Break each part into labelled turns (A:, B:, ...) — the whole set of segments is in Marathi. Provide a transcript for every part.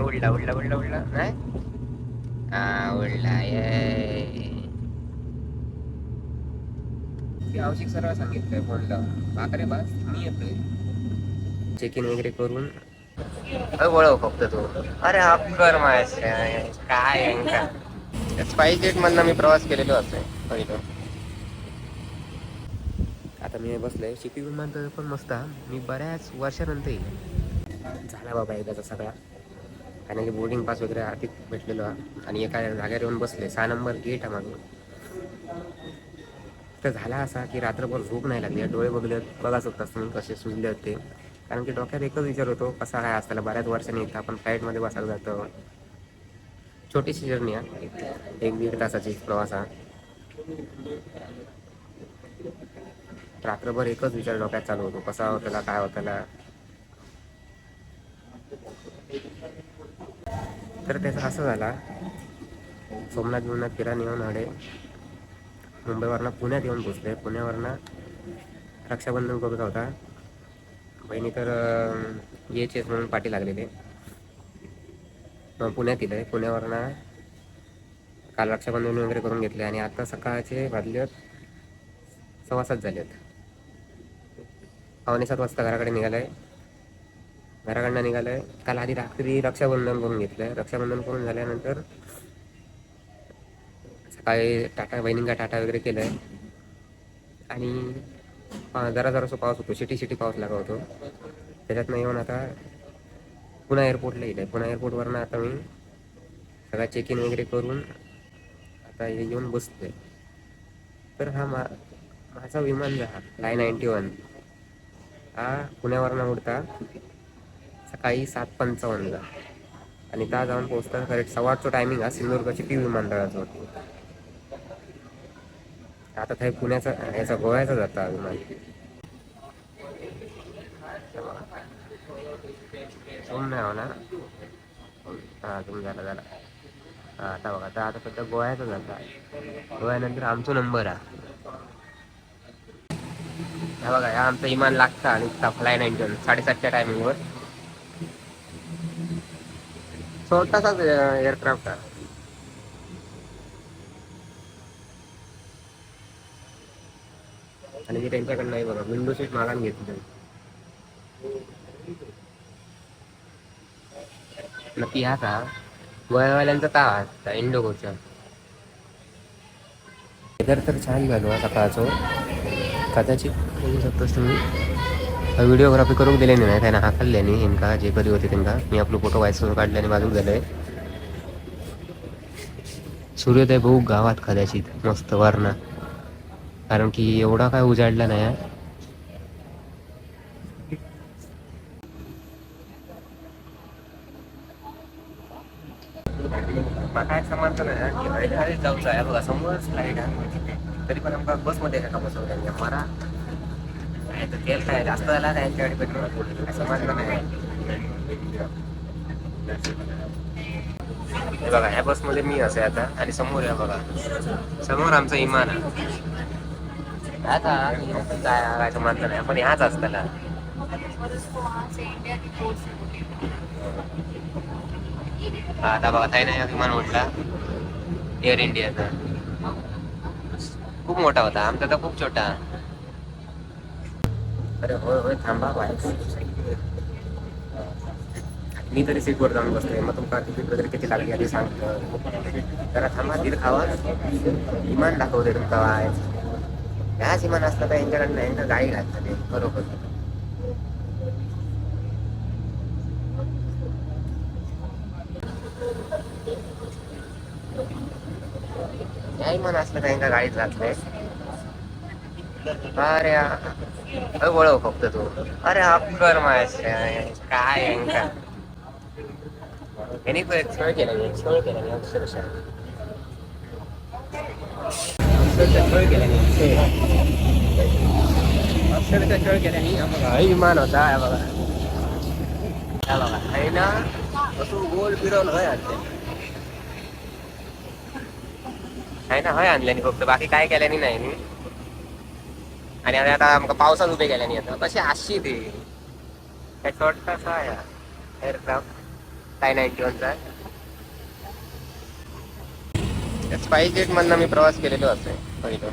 A: उडला उडला उडला उडला नाही हा उडला ये आवश्यक सर्व सांगितलंय फोनला बाकरे बस मी येतोय चेक इन वगैरे करून वळव फक्त तू अरे हाफ कर काय स्पाईस जेट मधनं मी प्रवास केलेलो असेल पहिलं आता मी बसलोय शिपी विमानतळ पण मस्त हा. मी बऱ्याच वर्षानंतर येईल झाला बाबा एकदाचा सगळा कारण की बोर्डिंग पास वगैरे आधी भेटलेलो आणि एका जागेवर येऊन बसले. सहा नंबर गेट आहे मागे तर झाला असा की रात्रभर झोप नाही लागली. डोळे बघले बघा होत असतं मी कसे सुजले होते. कारण की डोक्यात एकच विचार होतो कसा काय असताना बऱ्याच वर्षांनी इथं आपण फ्लाईटमध्ये बसायला जातो. छोटीशी जर्नी आहे एक दीड तासाची प्रवास हा. रात्रभर एकच विचार डोक्यात चालू होतो. कसा होताला काय होताला? तर त्याचा असं झाला. सोमनाथ बिमनाथ फिरा नेऊन आडे मुंबईवरनं पुण्यात येऊन पोचले. पुण्यावरनं रक्षाबंधन बघत होता. बहिणी तर एच एस म्हणून पाठी लागलेले. मग पुण्यात दिलं पुण्यावरनं काल रक्षाबंधन वगैरे करून घेतले आणि आता सकाळचे वाजले सव्वा सात झाले आहेत पावणे सात वाजता घराकडे निघालाय घराकडनं निघालाय. काल आधी रात्री रक्षाबंधन करून घेतलंय रक्षाबंधन करून झाल्यानंतर सकाळी टाटा बहिणींका टाटा वगैरे केलंय. आणि जरा जरासो पाऊस होतो. सिटी सिटी पाऊस लागत होतो. त्याच्यातनं येऊन आता पुणा एअरपोर्टला येईल पुणा एअरपोर्टवरनं आता मी सगळा चेक इन वगैरे करून आता येऊन बसतोय तर हा मा माझा विमान जहाज लाय नाईन्टी वन हा पुण्यावरनं उडता. सकाळी सात पंचावन्नला आणि त्या जाऊन पोहोचता करेक्ट सव्वाचं टायमिंग हा सिंधुदुर्गची टी विमानतळाचं आता थंय पुण्याचा याचा गोव्याचा जाता विमान नाही हो ना? तुम्ही झाला झाला आता बघा आता आता फक्त गोव्याचा जाता. गोव्यानंतर आमचा नंबर हा हा बघा आमचं इमान लागता आणि फ्लाय नाईन साडेसातच्या टायमिंगवर छोटासाच एअरक्राफ्ट आहे आणि मी त्यांच्याकडनं नाही बघा विंडो सीट मागान घेतली नक्की ह्या का गोव्यावाल्यांचा का इंडोगोच्या वेदर तर छान झालो हा सकाळचं कदाचित बघू शकतोस तुम्ही व्हिडिओग्राफी करूक दिले नाही त्यांना हाकलल्याने हिंका जे कधी होते त्यांना. मी आपलं फोटो व्हायस काढले आणि बाजूक झाले सूर्योदय भाऊ गावात कदाचित मस्त वर्ण. कारण की एवढा काय उजाडला नाही काय समजलं नाही हा, की जाऊचं आहे बघा समोरच फ्लाईट आहे. तरी पण आमका बसमध्ये एका बसवलं मरा. तर तेल काय जास्त झाला काय पेट्रोल समजलं नाही हे बघा ह्या बसमध्ये मी असे आता आणि समोर या बघा. समोर आमचं इमान आता काय काय समजलं नाही पण ह्याच असताना. आता बघा ताई नाही विमान उठला. एअर इंडियाचा खूप मोठा होता आमचा तर खूप छोटा. अरे होय होय थांबा मी तरी सीटवर जाऊन बसतोय. मग तुमका तिकीट वगैरे किती लागली आधी सांगतो जरा थांबा दीड खावा. इमान दाखवते तुमका वाय ह्याच विमान असलं तर यांच्याकडनं यांना गाडी घालतं ते बरोबर. या विमान असलं तर यांना गाडीत घातलंय अरे अरे वळव फक्त तू. अरे हाफ कर माझ्या काय आहे का? यांनी पण एक छळ केला एक छळ केला नाही अक्षरशः अक्षरशः छळ केला नाही अक्षरशः छळ केला नाही हा बघा हा विमान होता हा बघा. हा बघा आहे ना? बसून गोल फिरवलं हय आणले आहे ना? हय आणल्यानी फक्त. बाकी काय केल्यानी नाही. मी आणि आता आता पावसात उभे केल्यानी आता कशी आशी ते. काय छोटासा आहे एअरक्राफ्ट काय नाईन्टी वनचा स्पाईस जेट मधनं मी प्रवास केलेलो असेल पहिलं.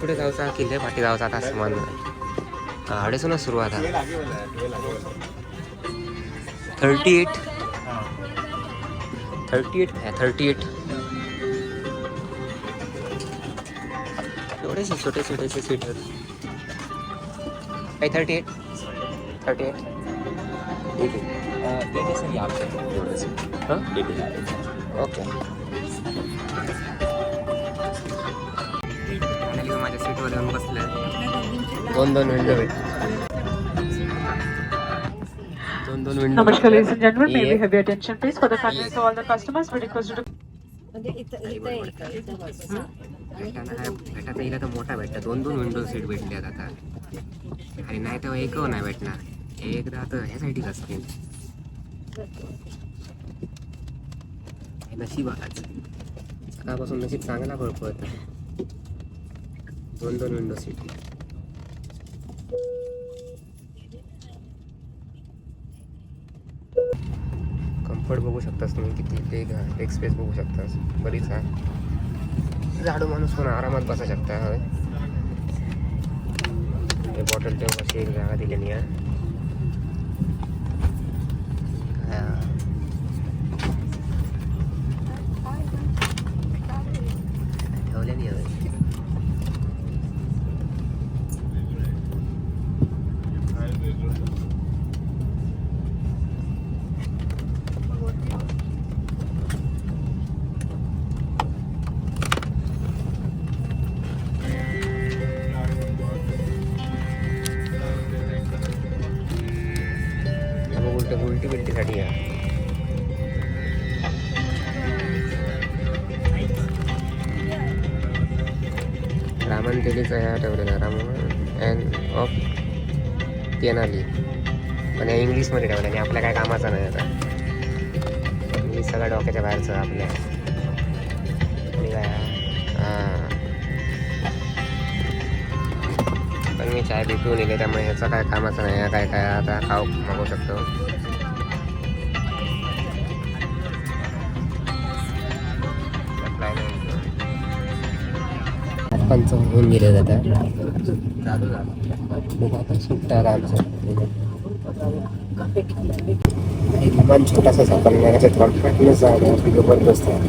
A: पुढे जाऊचा किल्ले पाठी जाऊचा आता असं मन ना सुरुवात आहे. Thirty eight thirty eight thirty eight एवढेच छोटे छोटेसे सीट आहेत काही थर्टी एट थर्टी एट ठीक आहे ओके माझ्या सीटवर येऊन बसले दोन दोन विंडो दोन दोन window
B: Namaskar, ladies and gentlemen. May we have your attention, please? For the convenience of all the customers, we request you to
C: म्हणजे
A: काय भेटायचा इला तर मोठा भेटला दोन दोन विंडो सीट भेटल्यात आता. आणि नाही तर एक नाही भेटणार. एकदा तर ह्या साईडीच असतील. हे नशीब आज. सकाळपासून नशीब चांगला बळपत दोन दोन विंडो सीट कम्फर्ट बघू शकतास तुम्ही किती लेग लेग स्पेस बघू शकतास. बरीच आहे. झाडू माणूस पण आरामात बसा शकता हवे बॉटल ठेवून अशी एक जागा दिलेली आहे. उलट या. रामन तेलीचा ह्या ठेवलेला रामन अँड ऑफ तेनाली. पण या इंग्लिशमध्ये ठेवलं आणि आपल्या काय कामाचा नाही आता. इंग्लिश सगळ्या डोक्याच्या बाहेरचं आपल्या. आणि काय हां. पण मी चाय बी पिऊन येते त्यामुळे ह्याचं काय कामाचं नाही. काय काय आता खाऊ मागू शकतो. पंच होऊन गेले जातात बघू आता सुट्टा आमचं एक विमान छोटासा सापडला त्याच्यात कॉन्फिडन्स जागा जबरदस्त आहे.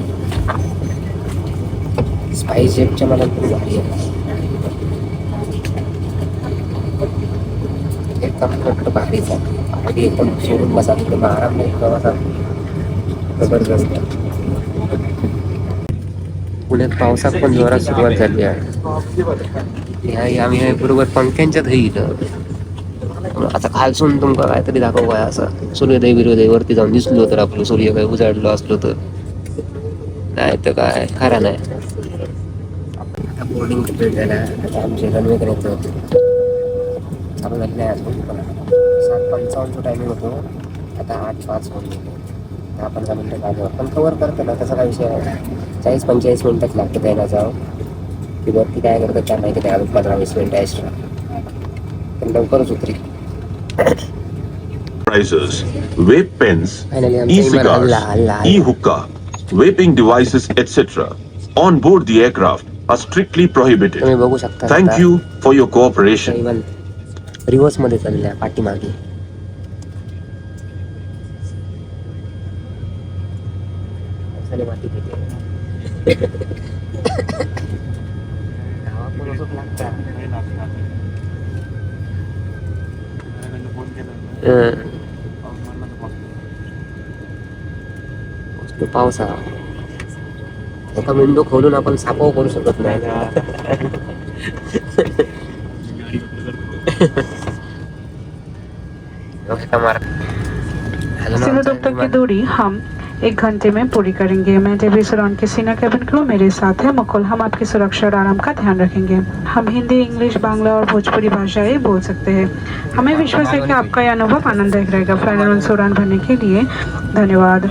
A: स्पाईस जेटच्या मला खूप भारी आहे. एक कम्फर्ट भारीच आहे भारी एकदम सोडून बसा तिकडे आराम नाही प्रवासात. जबरदस्त. पुण्यात पावसात पण जोरात सुरुवात झाली आहे. ह्या आम्ही बरोबर पंख्यांच्यात इथं. आता खालसून तुमका काहीतरी दाखव काय असं? सूर्योदय बिर्योदय वरती जाऊन दिसलो तर आपलं सूर्य काय उजाडलो असलो तर. नाही तर काय? खरा नाही. आता बोर्डिंग कंप्लीट झाला. आता आमचे रनवे करायचं होतं चालू झाली नाही सात पंचावन्नचं टायमिंग होतो. आता आठ पाच होऊन दहा पंधरा मिनटं जागेवर पण कवर करतं ना त्याचा काय विषय नाही चाळीस पंचेचाळीस मिनटंच लागतं त्याला जाऊ की वरती काय करतं काय माहिती नाही अजून पंधरा वीस मिनटं एक्स्ट्रा पण लवकरच उतरी
D: Prizes, vape pens, e-cigars, e-hookah, vaping devices, etc. on board the aircraft are strictly prohibited. Thank you for your cooperation.
A: Even रिव्हर्समध्ये चालल्या पाठीमागे पावसाने माती घेते गावात पण असंच लागतं. हं. मस्त पाऊस आहे एका विंडो खोलून आपण सापाव करू शकत नाही एका मार्ग अजून
B: सिनो
A: आमचा
B: तक की
A: विमान-
B: दूरी हम एक घंटे में पूरी करेंगे। मैं डेवी सराउंड के सीनियर कैबिन क्रू मेरे साथ है मुकुल। हम आपकी सुरक्षा और आराम का ध्यान रखेंगे। हम हिंदी इंग्लिश बांग्ला और भोजपुरी भाषाएं बोल सकते हैं। हमें विश्वास है कि आपका यह अनुभव आनंददायक रहेगा। फाइनल उड़ान भरने के लिए धन्यवाद।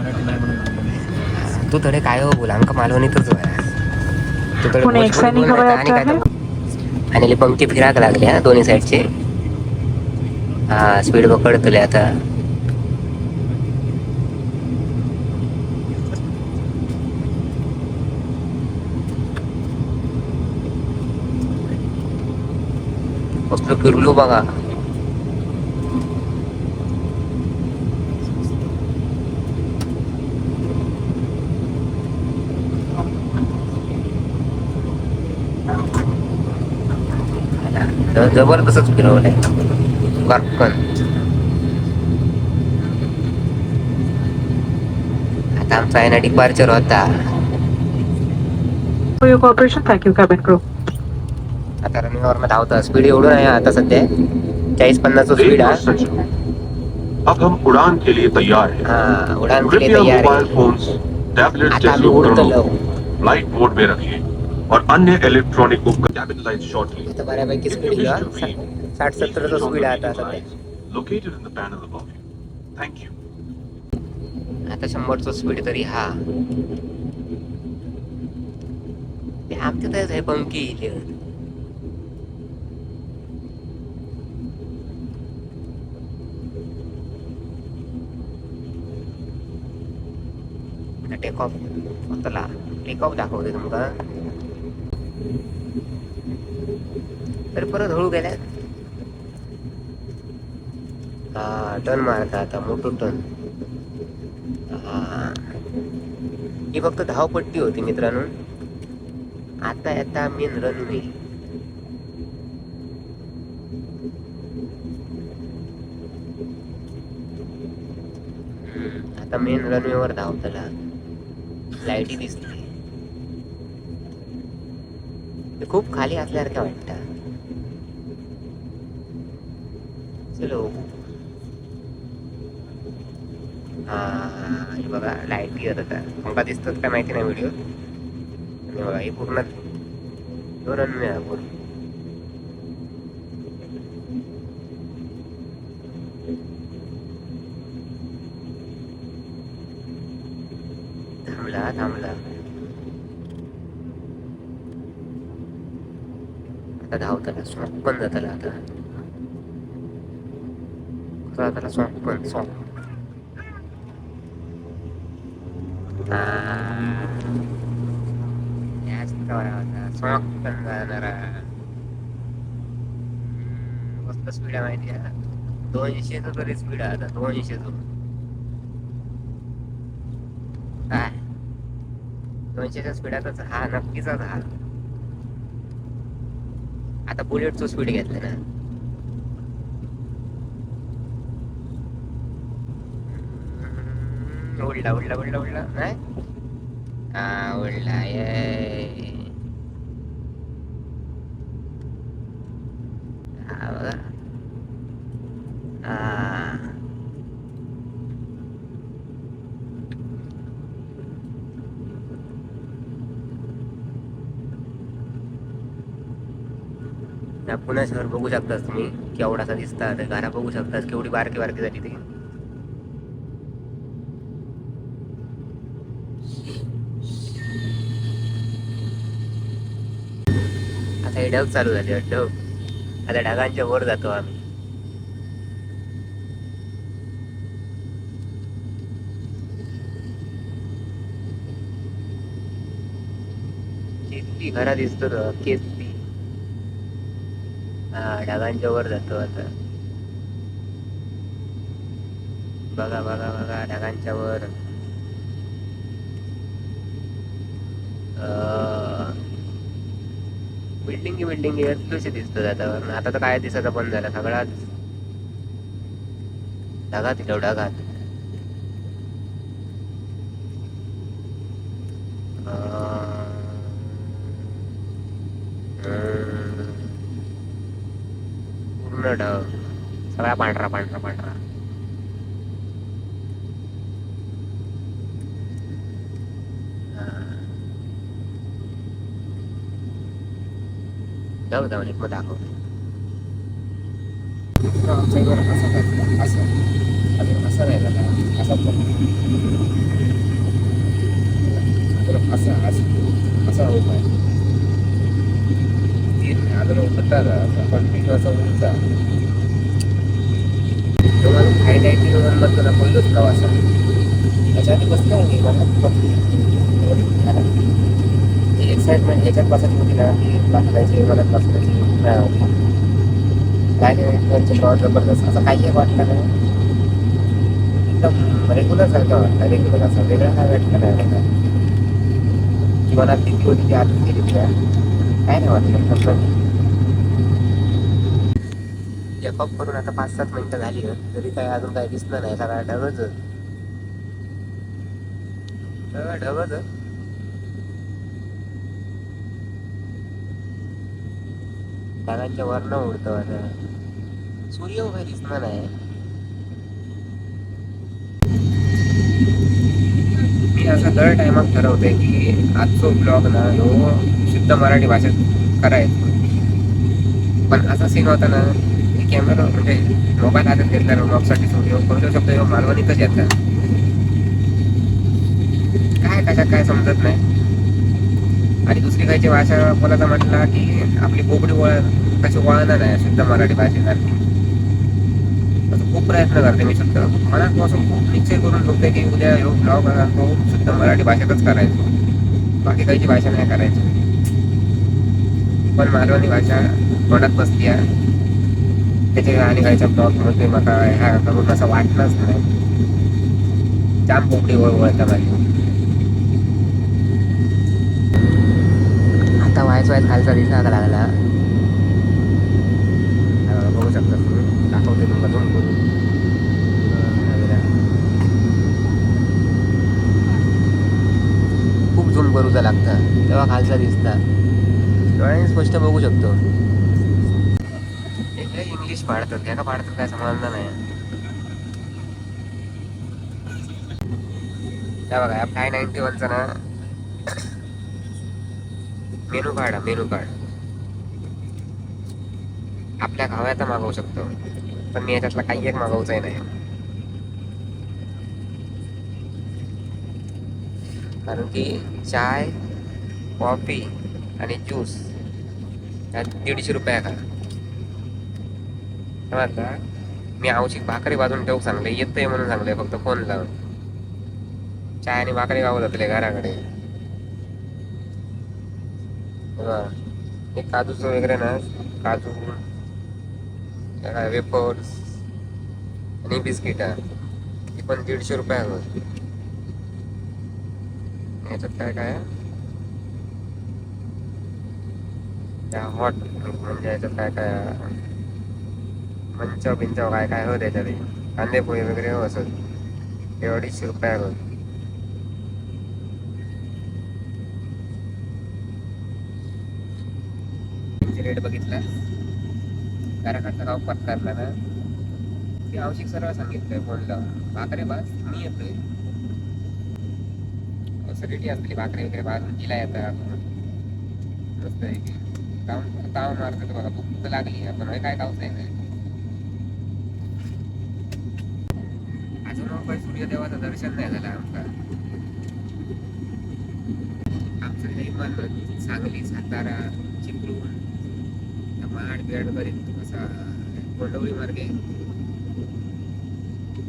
A: तू थोडे काय हो बोल। आमका मालवणीतच होय तू थोडे
B: पुणे
A: भोजपुरी
B: एक सैनिक
A: नाही
B: हवाई अड्डा
A: तर- आणि पंक्ती फिराक लागल्या दोन्ही साईडचे हा स्पीड पकडतले आता. फिरलो बघा ज- जबरदस्तच फिरवलंय कर्कन आता आमचा आहे ना डिपार्चर होता
B: For your cooperation, thank you, cabin crew.
A: आता रनिंगवर धावता स्पीड एवढं नाही आता सध्या. चाळीस पन्नास स्पीड हा
D: सचिन अब हम उड़ान के लिए तैयार हैं
A: हा उडान के लिए तैयार
D: मोबाइल
A: आहे
D: फोन्स टैबलेट जैसे उपकरणों फ्लाइट मोड में रखिए और अन्य इलेक्ट्रॉनिक उपकरण कैबिन लाइट शॉर्टली
A: आता बऱ्यापैकी स्पीड घ्या साठ सत्तरचा स्पीड आहे आता सध्या.
D: located in the panel above you. Thank you.
A: आता शंभरचा स्पीड तरी हा. ते आमच्यातच आहे पंकी टेक ऑफ चला टेक ऑफ दाखवते तुमका तर परत हळू गेल्या हा टर्न मारता आता मोठं टर्न ही फक्त धावपट्टी होती मित्रांनो. आता आता मेन रनवे आता मेन रनवेवर धावतला. लाईटी दिसते खूप खाली असल्यासारखं वाटतं. चलो. हा हे बघा लाइट येत होता. तुमका दिसतात काय माहिती नाही व्हिडिओ? आणि बघा हे पूर्ण दोन पूर्ण आता धावताला सॉफ्ट पण जाताला आता कसं जाताला सॉफ्ट पण सॉफ्ट याच प्रवाह होता सॉफ्ट पण जाणारा मस्त स्पीड आहे माहिती आहे दोनशेच तरी स्पीड आहे आता दोनशेच काय दोनशेच्या स्पीडातच हा नक्कीच हा आता बुलेटचं स्पीड घेतलं ना उडला उडला उडला उडला. नाही हा उडला. ये हा बघा हा त्या पुन्हा शहर बघू शकतास तुम्ही केवढासा दिसतात घरा बघू शकतास केवढी बारकी बारकी झाली ती. आता हे ढग चालू झाले ढग आता ढगांच्या वर जातो आम्ही. घरा दिसतो केस. ढगांच्या वर जातो आता. बघा बघा बघा ढगांच्या वर बिल्डिंग बिल्डिंग कशी दिसतो आता. आता तर काय दिसायचं बंद झालं सगळाच ढगात येतो ढगात अं, पूर्ण ढग सगळा पांढरा पांढरा पांढरा जाऊ जाऊन एक मग दाखवतो आमच्या इकडं असं काय असं अजून असं नाही झालं असं पण असा उपाय तीन अजून उतरता असा कंटिन्यू असा उंचा तुम्हाला फायदा येते दोन म्हणतो ना पहिलोच प्रवास आहे. त्याच्या आधी बसलं आहे एक्साइटमेंट याच्यात बसायची होती ना की बसण्याची मला बसण्याची नाही होती काय नाही प्रवास जबरदस्त. असं काही एक वाटलं नाही. एकदम रेग्युलर सारखं वाटतं रेग्युलर असं वेगळं काय वाटलं नाही. मला जी मला होती ती आतून गेली त्या काय नाही वाटलं फक्त करून आता पाच सात मिनिटं झाली तरी काय अजून काय दिसलं नाही सगळा ढगच सगळा ढगच ढगांच्या वरनं उडतो आता सूर्य उभे दिसणार नाही. मी असं दर टायमात ठरवते की आजचो ब्लॉग ना ह्यो शुद्ध मराठी भाषेत करायचो. पण असा सीन होता ना कॅमेरा म्हणजे मोबाईल हातात घेतल्यावर ना ब्लॉगसाठी ह्यो करू शकतो किंवा मालवणीतच येतात. काय कशा काय समजत नाही. आणि दुसरी काहीची भाषा बोलायचं म्हटलं की आपली कोकणी वळ कशी वळणार नाही शुद्ध मराठी भाषेसारखी. असं खूप प्रयत्न करते मी शुद्ध. मनापासून खूप निश्चय करून ठेवते की उद्या येऊ ब्लॉग तो शुद्ध मराठी भाषेतच करायचो. बाकी काहीची भाषा नाही करायची. पण मालवणी भाषा तोंडात बसली आहे. त्याचे आणि काहीच्या ब्लॉगमध्ये मला ह्या करून असं वाटलंच नाही. जाम पोपडी वळवळता माझी. आता व्हायच व्हायच खालचा दिसा लागला. बघू शकता तुम्ही. दाखवते तुम्हाला झूम करून खूप झूम करूचा लागतं. तेव्हा खालचा दिसता. डोळ्याने स्पष्ट बघू शकतो. पाडतात. काय का पाडतात काय समजलं नाही. त्या बघा फाय नाईन्टी वनचा ना मेनू कार्ड मेनू कार्ड आपल्या हव्याचा मागवू शकतो पण मी याच्यातला काही एक मागवचाही नाही. कारण की चाय कॉफी आणि ज्यूस ह्या दीडशे रुपया का समजला मी आवशिक भाकरी बाजून ठेवू सांगले येतंय म्हणून सांगले फक्त फोन लावून. चाय आणि भाकरी गावत जातले घराकडे. हे काजूचं वगैरे ना काजू वेफर्स आणि बिस्किट ही पण दीडशे रुपये याच्यात काय काय? त्या हॉट म्हणजे याच्यात काय काय? आहे? बिंचाव काय काय हो त्याच्यात कांदे पोळी वगैरे हो असं. ते अडीचशे रुपयावर रेट बघितला. घराकडचा गाव पत्कारला ना. ते आवश्यक सर्व सांगितलंय बोललं. भाकरे बाज मी येतोय. सगळी असली भाकरी वगैरे भाजून तिला येतात मस्त आहे. ताव ताव मारतात बघा. भूक लागली. आपण काय खाऊच नाही काय अजून काही सूर्यदेवाचं दर्शन नाही झालं आमका आमचं काही सांगली सातारा चिपळूण माड बेड करीत असा गोंडवळी मार्गे.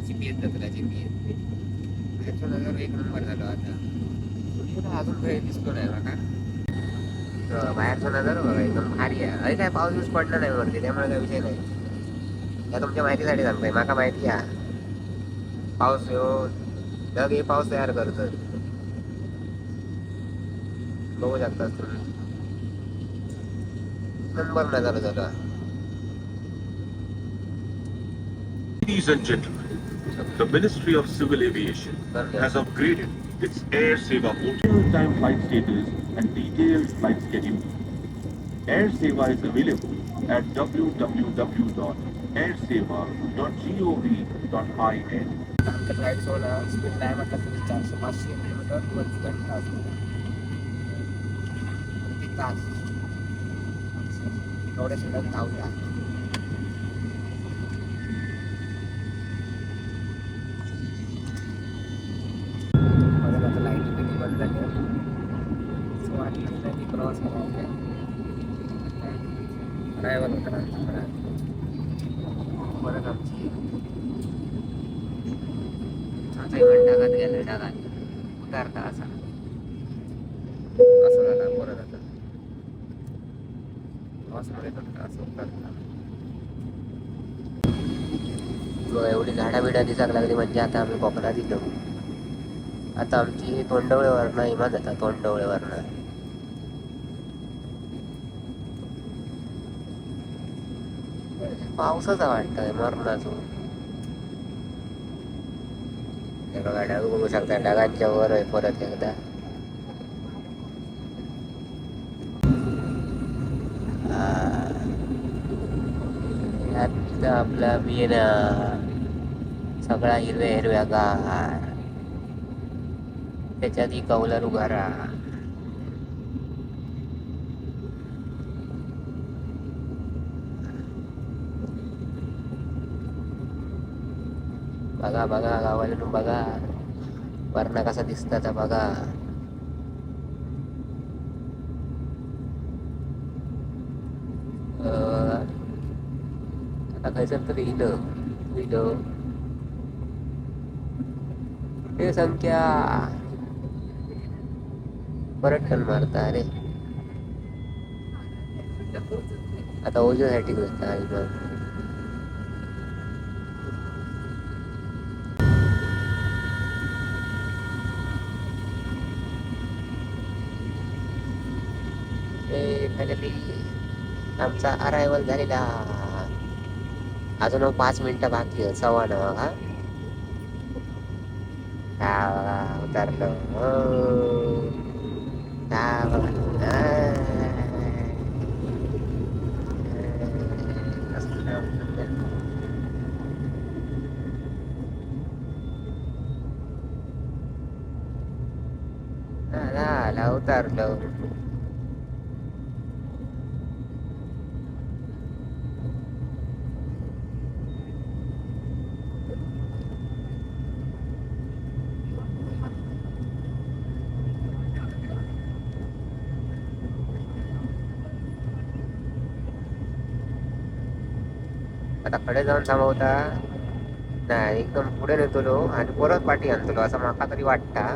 A: चिपी येत तुला चिपी येत. ह्याचा नजर एक नंबर झालो आता. सूर्य अजून काही दिसतो नाही बघा. बाहेरचा नजर बघा एकदम भारी आहे. अरे काय पाऊस बिऊस पडला नाही वरती त्यामुळे काय विषय नाही. या तुमच्या माहितीसाठी सांगतोय. माका माहिती आहे पाऊस येऊ ढग हे पाऊस तयार करतो बघू शकतात तुम्ही नंबर नाही झालं झालं
D: Ladies and gentlemen, the Ministry of Civil Aviation has upgraded its Air Seva real-time flight status and detailed flight schedule. Air Seva is available at www.airseva.gov.in.
A: आमच्या फ्लाईट सोडा स्पीड नाही म्हटलं तरी चारशे पाचशे किलोमीटर प्रति घंटा असतो. प्रति तास? एवढ्या शिल्लक धावल्या. लाइट वाटलं नाही की प्रवास ड्रायव्हर होता ना परत आमची आमचा इव्हन उतारता असा. असं परत आता मग एवढी झाडा बिडा दिसायला लागली म्हणजे आता आम्ही कोकणात येतो आता आमची तोंडवळेवरनं इमान जाता तोंडवळेवरनं पावसाचा वाटतंय मरणाचं. हे बघा ढग बघू शकता ढगांच्या वर आहे परत एकदा यात आपला बिना सगळा हिरव्या हिरव्या गार. त्याच्यात ही कौलार उभारा बघा बघा गावाला बघा. वर्ण कसा दिसताचा बघा. अं, आता खायचं तरी इथं? इथं. हे संख्या. परत टन मारता अरे. आता ओझ्यासाठी करता मग फायनली आमचा अरायवल झालेला. अजून पाच मिनिटं बाकी आहे सव्वा हा. बघा उतरलो. हो. आता कडे जाऊन थांबवता. नाही एकदम पुढे नेतलो आणि परत पाठी आणतलो असं माका तरी वाटता.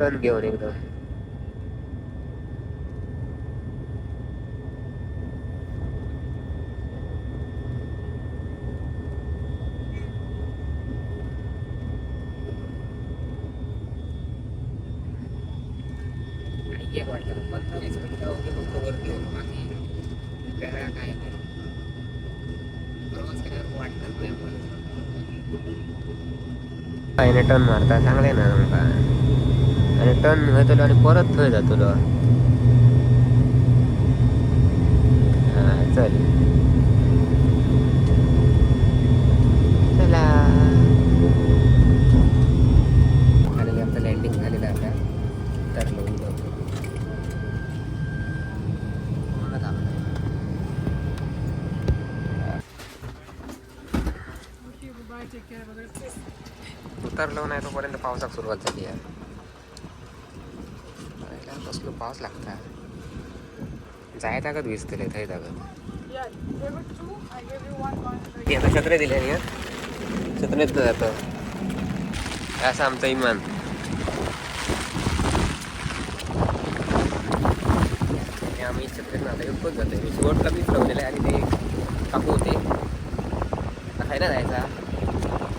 A: तण घेऊन एकदम एक वाटलं पंचवीस मिनिटं वगैरे फक्त वरती होतो बाकी करा काय नाही. प्रवास केल्यावर वाटतं नाही मला. पायने टर्न मारता चांगले ना तुमका आणि टर्न घेतलो आणि परत थंय जातलो. हा चल आणि आमचं लँडिंग झालेलं आता तर लोन उतरलो नाही तोपर्यंत पावसाक सुरुवात झाली आहे. कसलो पाऊस लागता जाय ताकद भिजतले थंय ताकद आता छत्रे दिले नाही छत्रेत जातं असं आमचं इमान. आम्ही छत्रेत आता एकच जातो मी शेवटला कमीच ठेवलेलं आहे आणि ते कापू होते. आता खायला जायचा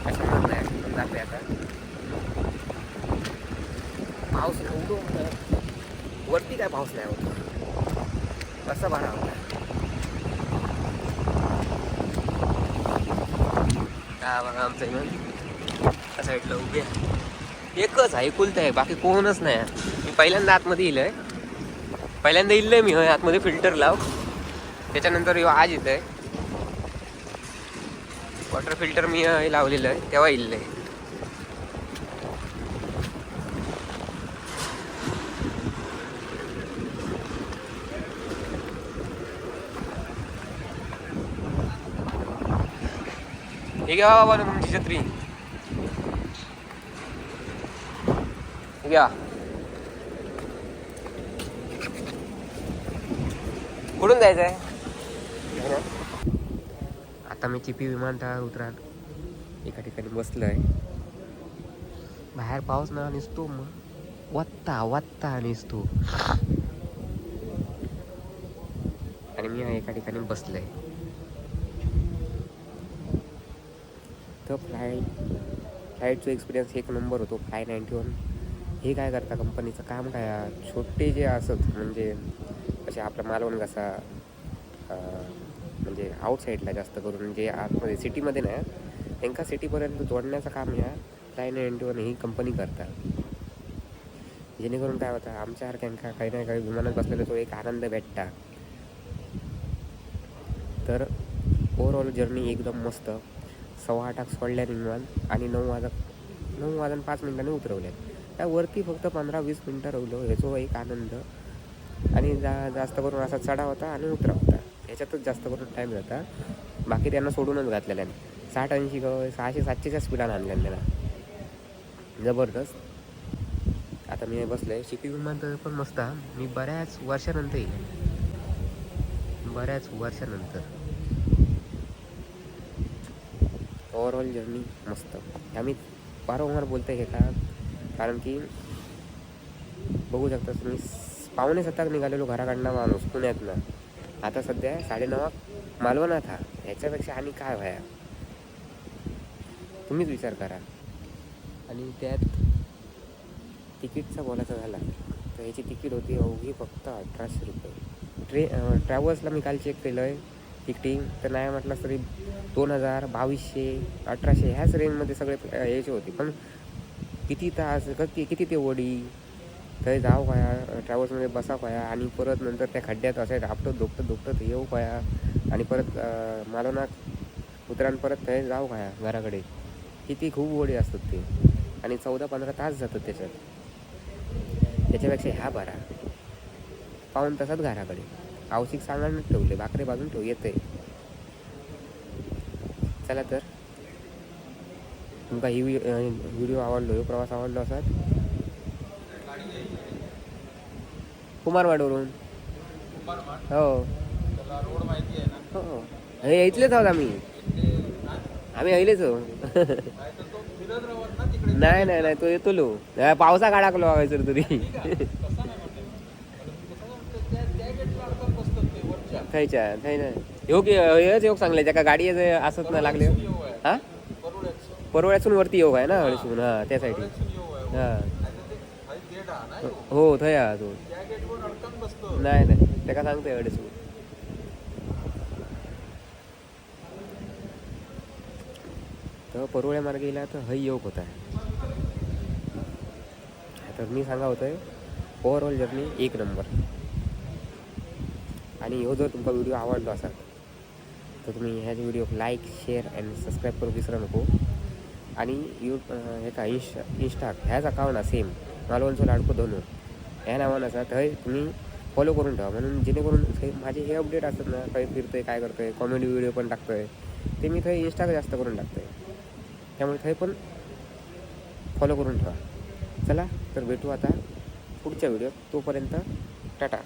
A: कशाला नाही पण जाते आता पाऊस एवढं होतं. वरती काय पाऊस नाही होत. कसं भरा काय हा बघा आमचं इमान त्या साईडला उभे आहे. एकच आहे एकुलत आहे बाकी कोणच नाही मी पहिल्यांदा आतमध्ये येईल पहिल्यांदा येईल मी होय आतमध्ये फिल्टर लाव. त्याच्यानंतर यो आज येतं आहे वॉटर फिल्टर मी लावलेलं आहे तेव्हा येईल आहे या बाबा तुमची छत्री घ्या कुठून जायचं आहे? आता मी चिपी विमानतळावर उतरा एका ठिकाणी बसलोय. बाहेर पाऊस ना निसतो मग. वत्ता वत्ता निसतो. आणि मी एका ठिकाणी बसलोय. तर फ्लाईट फ्लाईटचा एक्सपिरियन्स एक नंबर होतो फ्लाय नाईन्टी वन हे काय करता कंपनीचं काम काय? छोटे जे असत म्हणजे असे आपला मालवण कसा म्हणजे आउटसाईडला जास्त करून जे आतमध्ये सिटीमध्ये नाही त्यांका सिटीपर्यंत जोडण्याचं काम या फ्लाय नाईन्टी वन ही कंपनी करतात. जेणेकरून काय होतं आमच्यासारख्यांका काही ना काही विमानात बसलेला तो एक आनंद भेटता. तर ओव्हरऑल जर्नी एकदम मस्त. सव्वा आठाक सोडल्या विमान आणि नऊ वाजा नऊ वाजून पाच मिनिटांनी उतरवल्या त्यावरती फक्त पंधरा वीस मिनटं रवलो. ह्याचो एक आनंद. आणि जा जास्त करून असा चढा होता आणि उतरा होता. ह्याच्यातच जास्त करून टाईम जाता. बाकी त्यांना सोडूनच घातलेल्या साठ ऐंशी ग सहाशे सातशेच्या स्पीडानं आणल्या त्यांना जबरदस्त. आता मी बसलो. आहे शिपी विमानतळ पण मस्त मी बऱ्याच वर्षानंतर येईल. बऱ्याच वर्षानंतर. ओवरऑल जर्नी मस्त. आम्ही वारंवार बोलतो हे का? कारण की बघू शकता तुम्ही पाहुणे सत्ताक निघालेलो घराकडनं माणूस पुण्यातनं. आता सध्या साडेनवा मालवणात हा. ह्याच्यापेक्षा आणि काय व्हाया? तुम्हीच विचार करा. आणि त्यात तिकीटचा बोलायचा झाला तर ह्याची तिकीट होती अवघी फक्त अठराशे रुपये. ट्रे ट्रॅव्हल्सला मी काल चेक केलं आहे. तिकिटिंग तर नाही म्हटलं तरी दोन हजार बावीसशे अठराशे ह्याच रेंजमध्ये सगळे यायचे याचे होते. पण किती तास किती किती ते ओढी? थंय जाऊ पाया ट्रॅव्हल्समध्ये बसा पाया आणि परत नंतर त्या खड्ड्यात असं धापटत दुखतं दुखतं येऊ पाया आणि परत अ, मालवणात उतरान परत थंय जाऊ पाया घराकडे. किती खूप ओढी असतात ते. आणि चौदा पंधरा तास जातात त्याच्यात. त्याच्यापेक्षा ह्या बरा. पाहून तसाच घराकडे. आवशिक सांगायला ठेवले भाकरे बाजून ठेव येते चला तर. तुमका ही व्हिडिओ आवडलो ह्यो प्रवास आवडलो असत कुमारवाडवरून? हो. हो. हे इथलेच आहोत आम्ही. आम्ही ऐलेच हो नाही नाही नाही तो येतो लो. पावसा काढाकलो हवायचं तरी. खायच्या खाय ना येऊ हो की हेच येऊ सांगले ज्या गाडी असत ना लागले. हा? परवड्यातून वरती योग आहे ना हळसून. हा त्या साईडला हा. हो थंय अजून तो. नाही नाही. त्याका सांगतोय हळसून. तर परोळ्या मार्ग गेला तर हय योग होता तर मी सांगा होतोय ओव्हरऑल जर्नी एक नंबर आणि ह्यो जर तुमचा व्हिडिओ आवडला असाल तर तुम्ही ह्याच video like share and subscribe करू विसरू नको. आणि यू ह्याचा हे का इंस्टा इंस्टा ह्याच अकाउंट सेम मालवणचं लाडको धनु ह्या नावानं असा थंय तुम्ही फॉलो करून ठेवा. म्हणून जेणेकरून माझे हे अपडेट असतात ना काही फिरतोय काय करतोय कॉमेडी व्हिडिओ पण टाकतोय ते मी थंय इंस्टा जास्त करून टाकतोय. त्यामुळे थंय पण फॉलो करून ठेवा. चला तर भेटू आता पुढच्या व्हिडिओत तोपर्यंत टाटा.